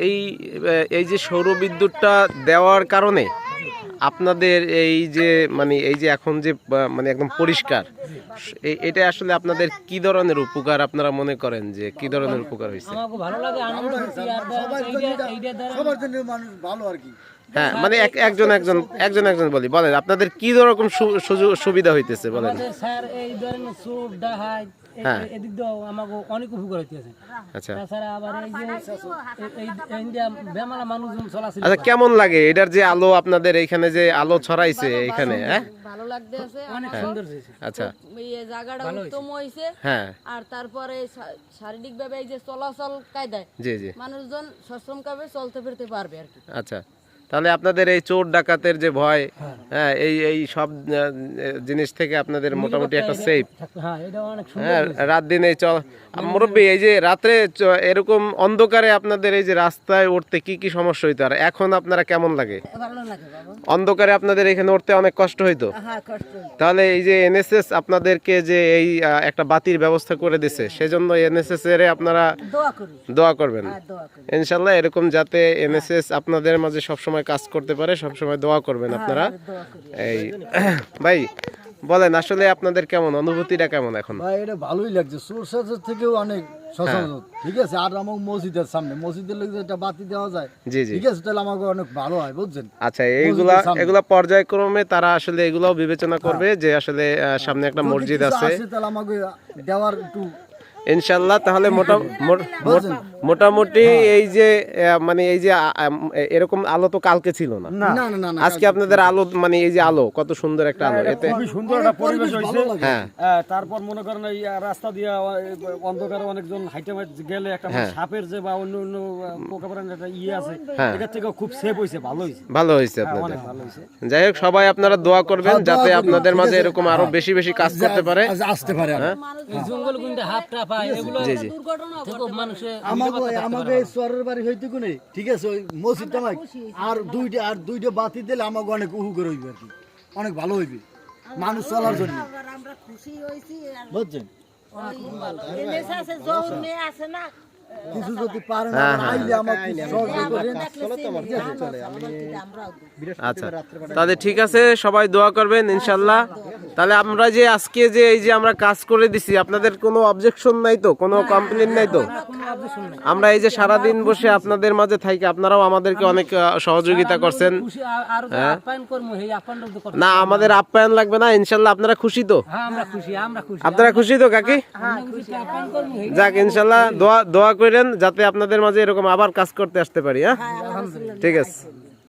এই এই যে সৌর বিদ্যুৎটা দেওয়ার কারণে আপনাদের এই যে মানে এই যে এখন যে মানে একদম পরিষ্কার এটা আসলে আপনাদের কি ধরনের উপকার আপনারা মনে করেন যে কি ধরনের উপকার হয়েছে আমাকে ভালো লাগে আনন্দ হচ্ছে আর সবার জন্য এইটা এটা- এইটা দ্বারা সবার জন্য মানুষ ভালো আর কি হ্যাঁ মানে এক- একজন একজন একজন একজন বলি বলেন আপনাদের কি রকম সু- সুযোগ সুবিধা হইতেছে বলেন আমাদের স্যার এই। এদিক দিয়েও আমাকে অনেক উপকার হইতেছে আচ্ছা। তাছাড়া আবার এই যে বেমালা মানুষজন চলাচল আচ্ছা কেমন লাগে? এটার যে আলো আপনাদের এইখানে যে আলো ছড়াইছে এইখানে হ্যাঁ? ভালো লাগতে অনেক সুন্দর আচ্ছা। এই জায়গাটা উত্তম হ্যাঁ। আর তারপরে শারীরিক ভাবে এই যে চলাচল কায়দায় জি জি। মানুষজন চলতে ফিরতে পারবে আর কি। আচ্ছা। তাহলে আপনাদের এই চোর ডাকাতের যে ভয় হ্যাঁ। এই এই সব জিনিস থেকে আপনাদের মোটামুটি একটা সেফ হ্যাঁ হ্যাঁ রাত দিন এই চল মুরব্বী এই যে রাত্রে এরকম অন্ধকারে আপনাদের এই যে রাস্তায় উঠতে কি কি সমস্যা হইতো? আর এখন আপনারা কেমন লাগে? অন্ধকারে আপনাদের এখানে উঠতে অনেক কষ্ট হইতো? হ্যাঁ তাহলে এই যে এনএসএস আপনাদেরকে যে এই একটা বাতির ব্যবস্থা করে দিছে সেজন্য এনএসএস এর আপনারা দোয়া করবেন। হ্যাঁ ইনশাল্লাহ এরকম যাতে এনএসএস আপনাদের মাঝে সবসময় কাজ করতে পারে সবসময় দোয়া করবেন আপনারা। এই ভাই বলেন আসলে আপনাদের কেমন? অনুভূতিটা কেমন এখন? ভাই এটা ভালোই লাগছে। সোর্সের থেকেও অনেক ঠিক আছে? আর আমার মসজিদের সামনে মসজিদের লোক একটা বাতি দেওয়া যায় জি জি। ঠিক আছে? তাহলে আমাকে অনেক ভালো হয় বুঝছেন? আচ্ছা এইগুলা এগুলা পর্যায়ক্রমে তারা আসলে এগুলাও বিবেচনা করবে যে আসলে সামনে একটা মসজিদ আছে। তাহলে আমাকে দেওয়ার একটু ইনশাল্লাহ তাহলে মোটা মোট- মোট- মোটামুটি এই যে মানে এই যে এরকম আলো তো কালকে ছিল না। না। না না না আজকে আপনাদের আলো মানে এই যে আলো কত সুন্দর একটা আলো এতে সুন্দর একটা পরিবেশ হয়েছে। হ্যাঁ। হ্যাঁ, তারপর মনে করেন এই রাস্তা দিয়ে অন্ধকারে অনেকজন হাইটে গেলে একটা হ্যাঁ। সাপের যে বা অন্য অন্য পোকা একটা ইয়ে আছে হ্যাঁ। এটার থেকে খুব সেফ হয়েছে ভালো হয়েছে। ভালো হয়েছে আপনাদের। অনেক ভালো হয়েছে। যাই হোক সবাই আপনারা দোয়া করবেন হ্যাঁ, যাতে আপনাদের মাঝে এরকম আরও বেশি বেশি কাজ করতে পারে। আসতে পারে। এই জঙ্গল গুন্ডে হাফ জি জি। আমাকে আমাকে বাড়ি হইতে কোনে ঠিক আছে ওই মসজিদটা আমাকে আর দুইটা আর দুইটা বাতি দিলে আমাকে অনেক উহু করে হইবে আর কি। অনেক ভালো হইবে। মানুষ চলার জন্য। আমরা খুশি হয়েছি বুঝছেন? এনেছে আছে জোর মেয়ে আছে না কিছু যদি পারেন আইলে আমাকে সহযোগিতা করেন আমরাও আচ্ছা তাহলে ঠিক আছে সবাই দোয়া করবেন ইনশাল্লাহ। তাহলে আমরা যে আজকে যে এই যে আমরা কাজ করে দিছি আপনাদের কোনো অবজেকশন নাই তো? কোনো কমপ্লেন নাই তো? আমরা এই যে সারা দিন বসে আপনাদের মাঝে থাকি আপনারাও আমাদেরকে অনেক সহযোগিতা করছেন। খুশি আর- আরও যে আপ্যায়ন করব এই আপ্যায়নটা তো করতে না আমাদের আপ্যায়ন লাগবে না ইনশাল্লাহ আপনারা খুশি তো? হ্যাঁ আপনারা খুশি তো কাকি? এই যাক ইনশাল্লাহ দোয়া দোয়া করেন যাতে আপনাদের মাঝে এরকম আবার কাজ করতে আসতে পারি হ্যাঁ? ঠিক আছে।